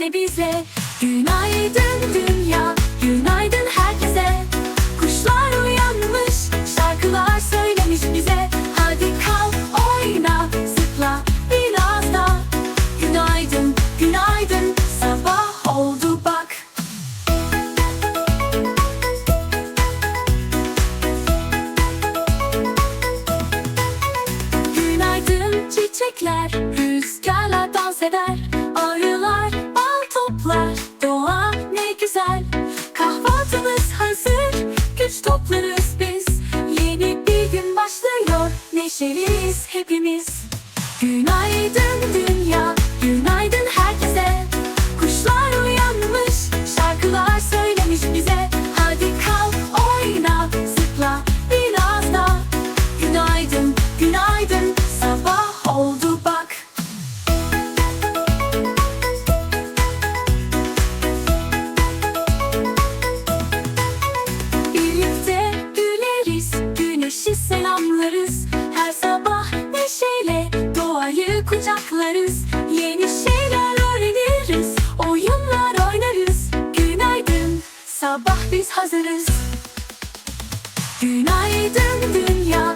De bize. Günaydın dünya Günaydın herkese. Kuşlar uyanmış Şarkılar söylemiş bize. Hadi kalk oyna Zıpla biraz da. Günaydın günaydın Sabah oldu bak. Günaydın çiçekler Rüzgarla dans eder Neşeliyiz hepimiz. Günaydın dünya kucaklarız. Yeni şeyler öğreniriz, oyunlar oynarız. Günaydın, sabah biz hazırız. Günaydın dünya,